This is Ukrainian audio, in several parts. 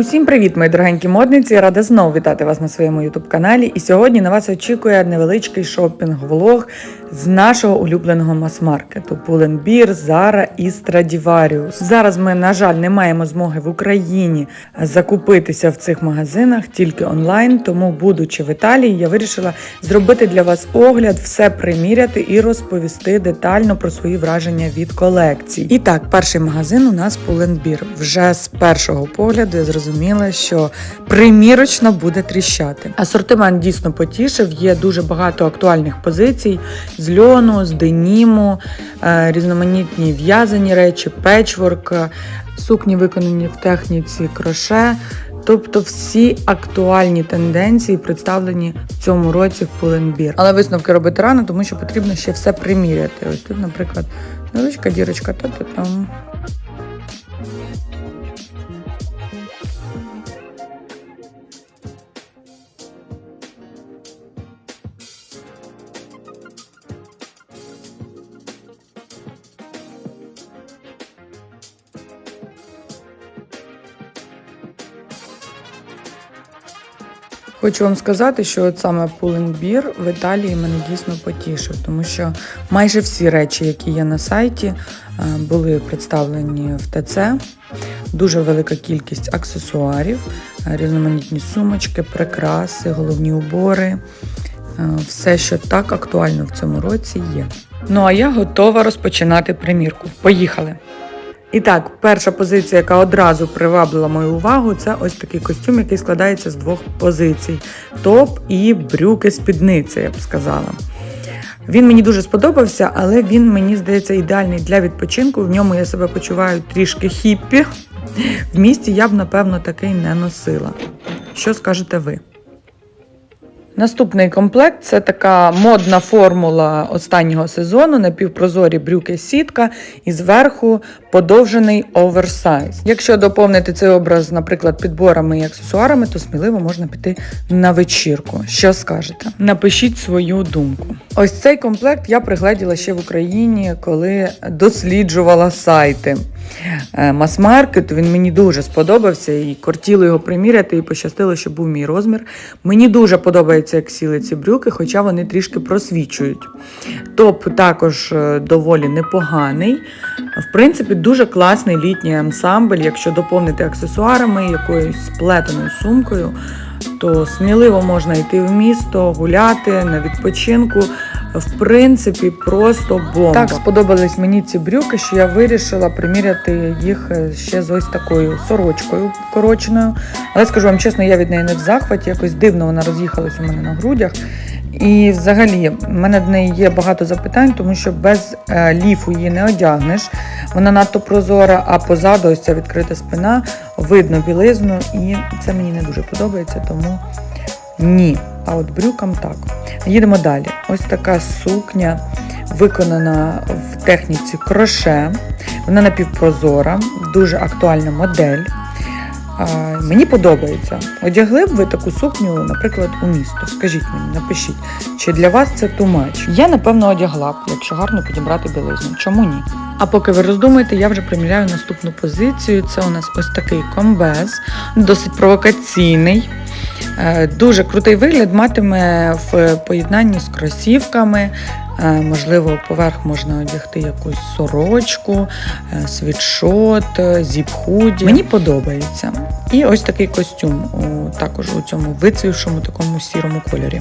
Усім привіт, мої дорогенькі модниці! Рада знову вітати вас на своєму ютуб каналі. І сьогодні на вас очікує невеличкий шопінг-влог з нашого улюбленого мас-маркету Pull&Bear, Zara і Stradivarius. Зараз ми, на жаль, не маємо змоги в Україні закупитися в цих магазинах тільки онлайн. Тому, будучи в Італії, я вирішила зробити для вас огляд, все приміряти і розповісти детально про свої враження від колекцій. І так, перший магазин у нас Pull&Bear. Вже з першого погляду я зрозуміла, що примірочно буде тріщати. Асортимент дійсно потішив. Є дуже багато актуальних позицій з льону, з деніму, е, різноманітні в'язані речі, печворк, е, сукні виконані в техніці кроше. Тобто всі актуальні тенденції представлені в цьому році в Pull&Bear. Але висновки робити рано, тому що потрібно ще все приміряти. Ось тут, наприклад, невеличка дірочка, та-та Хочу вам сказати, що от саме Pull&Bear в Італії мене дійсно потішив, тому що майже всі речі, які є на сайті, е, були представлені в ТЦ. Дуже велика кількість аксесуарів, е, різноманітні сумочки, прикраси, головні убори. Е, Все, що так актуально в цьому році, є. Ну а я готова розпочинати примірку. Поїхали! І так, перша позиція, яка одразу привабила мою увагу, це ось такий костюм, який складається з двох позицій: топ і брюки спідниця, я б сказала. Він мені дуже сподобався, але він мені здається ідеальний для відпочинку. В ньому я себе почуваю трішки хіппі. В місті я б, напевно, такий не носила. Що скажете ви? Наступний комплект це така модна формула останнього сезону, напівпрозорі брюки сітка і зверху подовжений оверсайз. Якщо доповнити цей образ, наприклад, підборами і аксесуарами, то сміливо можна піти на вечірку. Що скажете? Напишіть свою думку. Ось цей комплект я пригледіла ще в Україні, коли досліджувала сайти. Е, Мас-маркету він мені дуже сподобався і кортіло його приміряти, і пощастило, що був мій розмір. Мені дуже подобається, як сіли ці брюки, хоча вони трішки просвічують. Топ також е, доволі непоганий. В принципі, дуже класний літній ансамбль. Якщо доповнити аксесуарами, якоюсь сплетеною сумкою, то сміливо можна йти в місто, гуляти на відпочинку. В принципі, просто бомба. Так сподобались мені ці брюки, що я вирішила приміряти їх е, ще з ось такою сорочкою вкороченою. Але скажу вам чесно, я від неї не в захваті, якось дивно вона роз'їхалась у мене на грудях. І взагалі, в мене до неї є багато запитань, тому що без е, ліфу її не одягнеш. Вона надто прозора, а позаду ось ця відкрита спина, видно білизну, і це мені не дуже подобається, тому ні. А от брюкам так. Їдемо далі. Ось така сукня виконана в техніці кроше. Вона напівпрозора, дуже актуальна модель. Мені подобається. Одягли б ви таку сукню, наприклад, у місто. Скажіть мені, напишіть, чи для вас це much? Я, напевно, одягла б, якщо гарно підібрати білизну. Чому ні? А поки ви роздумаєте, я вже приміряю наступну позицію. Це у нас ось такий комбез, досить провокаційний. Е, Дуже крутий вигляд матиме в поєднанні з кросівками. Е, Можливо, поверх можна одягти якусь сорочку, е, світшот, е, зіп-худі. Мені подобається. І ось такий костюм, у, також у цьому вицвівшому такому сірому кольорі.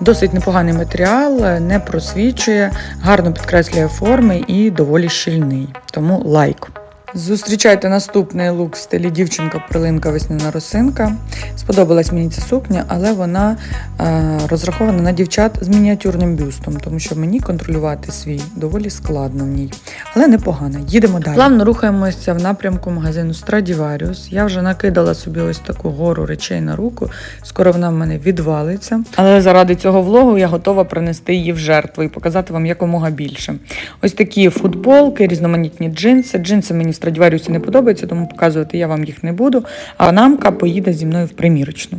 Досить непоганий матеріал, не просвічує, гарно підкреслює форми і доволі щільний. Тому лайк. Зустрічайте наступний лук в стилі дівчинка прилинка весняна росинка. Сподобалась мені ця сукня, але вона е, розрахована на дівчат з мініатюрним бюстом, тому що мені контролювати свій доволі складно в ній. Але непогано. Їдемо далі. Плавно рухаємося в напрямку магазину Stradivarius. Я вже накидала собі ось таку гору речей на руку. Скоро вона в мене відвалиться. Але заради цього влогу я готова принести її в жертву і показати вам якомога більше. Ось такі футболки, різноманітні джинси. Джинси мені Stradivarius не подобаються, тому показувати я вам їх не буду. А намка поїде зі мною в примірочну.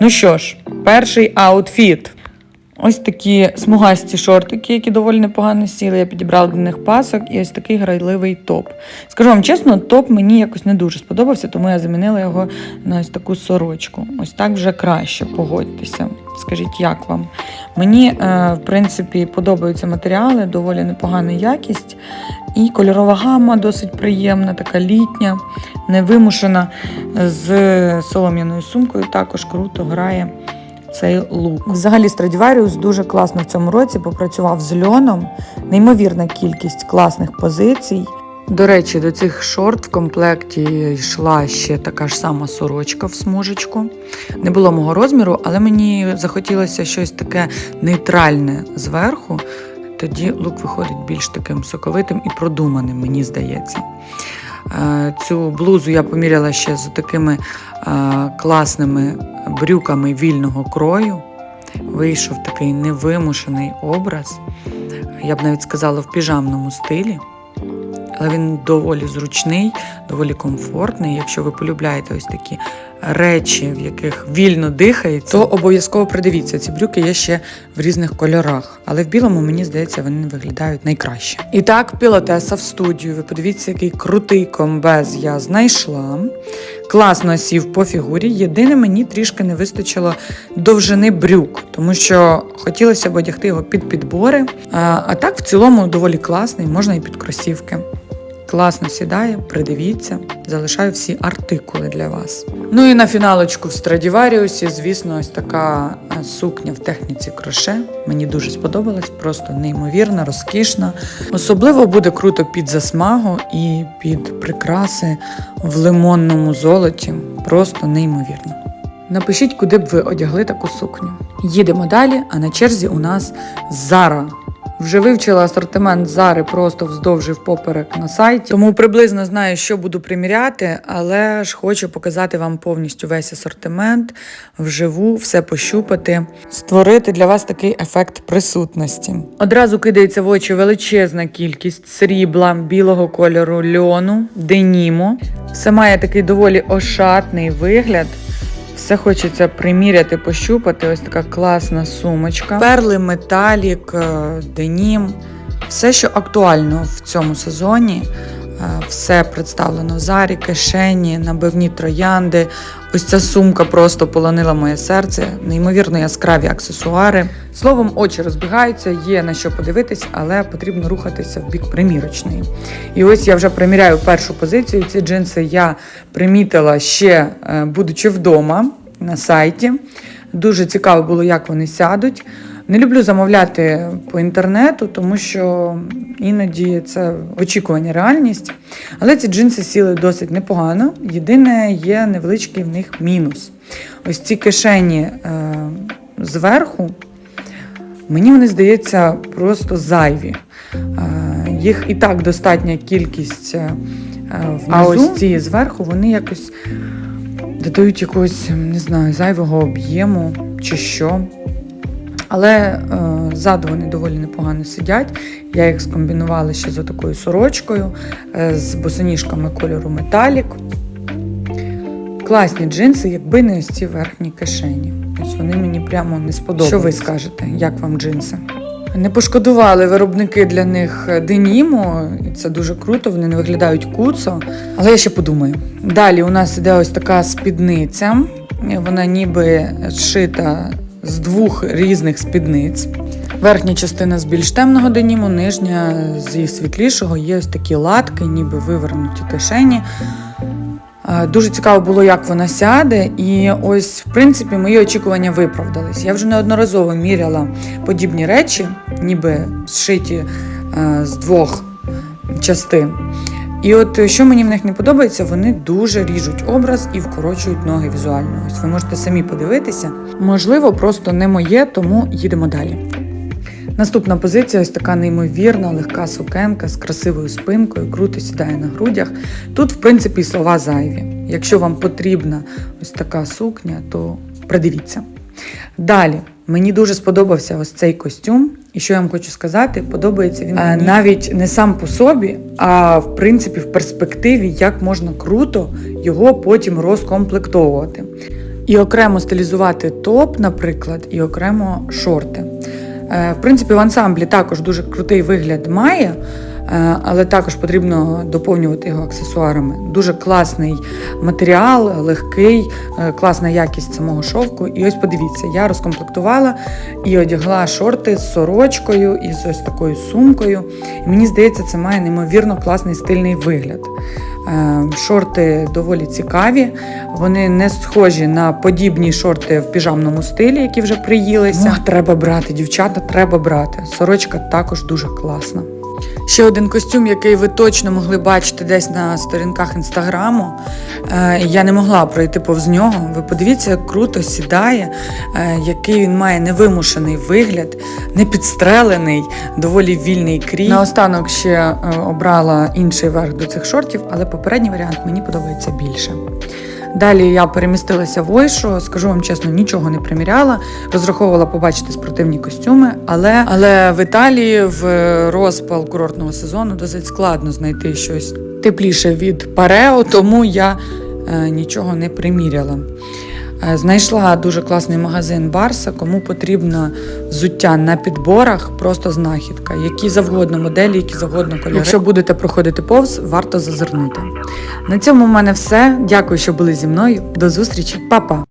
Ну що ж, перший аутфіт. Ось такі смугасті шортики, які доволі непогано сіли. Я підібрала до них пасок і ось такий грайливий топ. Скажу вам чесно, топ мені якось не дуже сподобався, тому я замінила його на ось таку сорочку. Ось так вже краще, погодьтеся. Скажіть, як вам? Мені, е, в принципі, подобаються матеріали, доволі непогана якість. І кольорова гама досить приємна, така літня, невимушена з солом'яною сумкою. Також круто грає цей лук. Взагалі Stradivarius дуже класно в цьому році попрацював з льоном. Неймовірна кількість класних позицій. До речі, до цих шорт в комплекті йшла ще така ж сама сорочка в смужечку. Не було мого розміру, але мені захотілося щось таке нейтральне зверху. Тоді лук виходить більш таким соковитим і продуманим, мені здається. Е, Цю блузу я поміряла ще з такими е, класними брюками вільного крою. Вийшов такий невимушений образ. Я б навіть сказала в піжамному стилі. Але він доволі зручний, доволі комфортний. Якщо ви полюбляєте ось такі речі, в яких вільно дихається, то обов'язково придивіться. Ці брюки є ще в різних кольорах, але в білому, мені здається, вони виглядають найкраще. І так, пілотеса в студію. Ви подивіться, який крутий комбез я знайшла. Класно сів по фігурі. Єдине, мені трішки не вистачило довжини брюк, тому що хотілося б одягти його під підбори. А, так, в цілому, доволі класний, можна і під кросівки. Класно сідає, придивіться, залишаю всі артикули для вас. Ну і на фіналочку в Страдіваріусі, звісно, ось така е, сукня в техніці кроше. Мені дуже сподобалась, просто неймовірна, розкішна. Особливо буде круто під засмагу і під прикраси в лимонному золоті. Просто неймовірно. Напишіть, куди б ви одягли таку сукню. Їдемо далі, а на черзі у нас Зара. Вже вивчила асортимент Зари просто вздовж і впоперек на сайті, тому приблизно знаю, що буду приміряти, але ж хочу показати вам повністю весь асортимент вживу, все пощупати, створити для вас такий ефект присутності. Одразу кидається в очі величезна кількість срібла, білого кольору льону, деніму. Все має такий доволі ошатний вигляд. Все хочеться приміряти, пощупати. Ось така класна сумочка. Перли, металік, е, денім. Все, що актуально в цьому сезоні. Е, Все представлено зарі, кишені, набивні троянди. Ось ця сумка просто полонила моє серце. Неймовірно яскраві аксесуари. Словом, очі розбігаються, є на що подивитись, але потрібно рухатися в бік примірочної. І ось я вже приміряю першу позицію. Ці джинси я примітила ще е, будучи вдома на сайті. Дуже цікаво було, як вони сядуть. Не люблю замовляти по інтернету, тому що іноді це очікування реальність. Але ці джинси сіли досить непогано. Єдине, є невеличкий в них мінус. Ось ці кишені е, зверху, мені вони здається просто зайві. Е, їх і так достатня кількість е, внизу, а ось ці зверху вони якось додають якогось, не знаю, зайвого об'єму чи що. Але е, ззаду вони доволі непогано сидять. Я їх скомбінувала ще з такою сорочкою, е, з босоніжками кольору металік. Класні джинси, якби не ось ці верхні кишені. Ось вони мені прямо не сподобались. Що ви скажете, як вам джинси? Не пошкодували виробники для них деніму, і це дуже круто, вони не виглядають куцо. Але я ще подумаю. Далі у нас іде ось така спідниця. Вона ніби зшита з двох різних спідниць. Верхня частина з більш темного деніму, нижня зі світлішого. Є ось такі латки, ніби вивернуті кишені. Е, Дуже цікаво було, як вона сяде, і ось, в принципі, мої очікування виправдались. Я вже неодноразово міряла подібні речі, ніби зшиті е, з двох частин. І от е, що мені в них не подобається, вони дуже ріжуть образ і вкорочують ноги візуально. Ось ви можете самі подивитися. Можливо, просто не моє, тому їдемо далі. Наступна позиція ось така неймовірна, легка сукенка з красивою спинкою, круто сідає на грудях. Тут, в принципі, слова зайві. Якщо вам потрібна ось така сукня, то придивіться. Далі, мені дуже сподобався ось цей костюм. І що я вам хочу сказати, подобається він мені навіть не сам по собі, а в принципі в перспективі, як можна круто його потім розкомплектовувати. І окремо стилізувати топ, наприклад, і окремо шорти. Е, В принципі, в ансамблі також дуже крутий вигляд має, е, але також потрібно доповнювати його аксесуарами. Дуже класний матеріал, легкий, е, класна якість самого шовку. І ось подивіться, я розкомплектувала і одягла шорти з сорочкою і з ось такою сумкою. І мені здається, це має неймовірно класний стильний вигляд. Е, Шорти доволі цікаві, вони не схожі на подібні шорти в піжамному стилі, які вже приїлися. Ну, треба брати, дівчата, треба брати. Сорочка також дуже класна. Ще один костюм, який ви точно могли бачити десь на сторінках інстаграму. Е, Я не могла пройти повз нього. Ви подивіться, як круто сідає, е, який він має невимушений вигляд, не підстрелений, доволі вільний крій. Наостанок ще е, обрала інший верх до цих шортів, але попередній варіант мені подобається більше. Далі я перемістилася в Ойшу, скажу вам чесно, нічого не приміряла. Розраховувала побачити спортивні костюми, але, але в Італії в розпал курортного сезону досить складно знайти щось тепліше від парео, тому я е, нічого не приміряла. Е, Знайшла дуже класний магазин Барса. Кому потрібно взуття на підборах, просто знахідка. Які завгодно моделі, які завгодно кольори. Якщо будете проходити повз, варто зазирнути. На цьому в мене все. Дякую, що були зі мною. До зустрічі, Па-па!